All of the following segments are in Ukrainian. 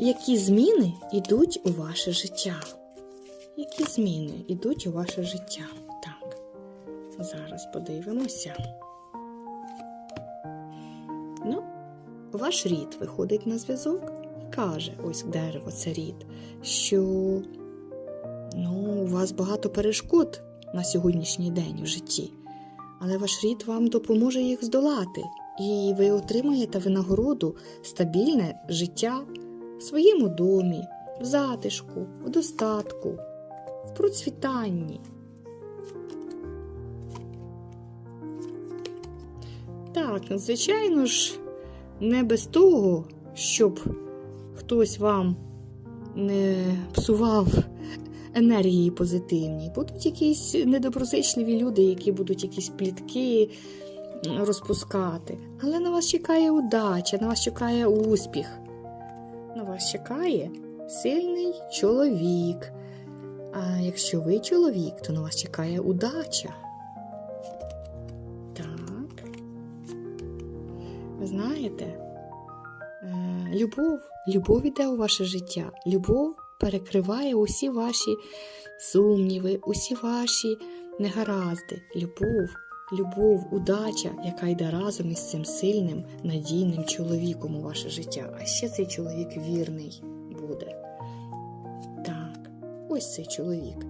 Які зміни йдуть у ваше життя? Які зміни йдуть у ваше життя? Так, зараз подивимося. Ну, ваш рід виходить на зв'язок і каже: ось дерево це рід, що ну, у вас багато перешкод на сьогоднішній день в житті, але ваш рід вам допоможе їх здолати, і ви отримаєте винагороду стабільне життя в своєму домі, в затишку, в достатку, в процвітанні. Так, звичайно ж, не без того, щоб хтось вам не псував енергії позитивні. Будуть якісь недоброзичливі люди, які будуть якісь плітки розпускати. Але на вас чекає удача, на вас чекає успіх. Вас чекає сильний чоловік. А якщо ви чоловік, то на вас чекає удача. Так. Ви знаєте, е, любов, любов іде у ваше життя. Любов перекриває усі ваші сумніви, усі ваші негаразди. Любов, любов, удача, яка йде разом із цим сильним, надійним чоловіком у ваше життя. А ще цей чоловік вірний буде. Так, ось цей чоловік.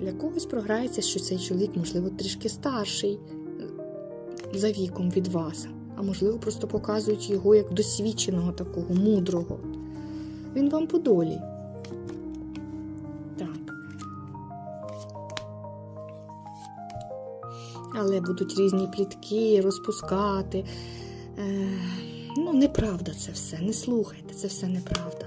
Для когось програється, що цей чоловік, можливо, трішки старший за віком від вас, а можливо, просто показують його як досвідченого такого, мудрого. Він вам по долі. Але будуть різні плітки розпускати. Е, ну, неправда це все. Не слухайте, це все неправда.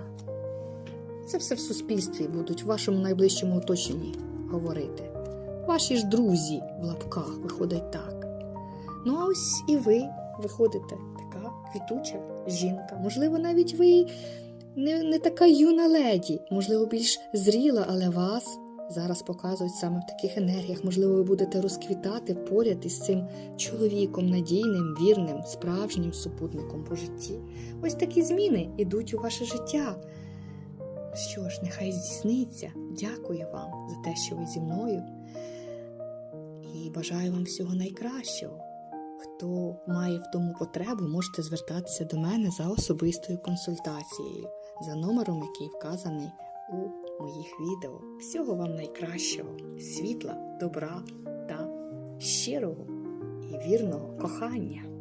Це все в суспільстві будуть в вашому найближчому оточенні говорити. Ваші ж друзі в лапках виходить так. Ну, а ось і ви виходите така квітуча жінка. Можливо, навіть ви не, не така юна леді, можливо, більш зріла, але вас зараз показують саме в таких енергіях. Можливо, ви будете розквітати поряд із цим чоловіком, надійним, вірним, справжнім супутником по житті. Ось такі зміни йдуть у ваше життя. Що ж, нехай здійсниться. Дякую вам за те, що ви зі мною. І бажаю вам всього найкращого. Хто має в тому потребу, можете звертатися до мене за особистою консультацією за номером, який вказаний у моїх відео. Всього вам найкращого, світла, добра та щирого і вірного кохання.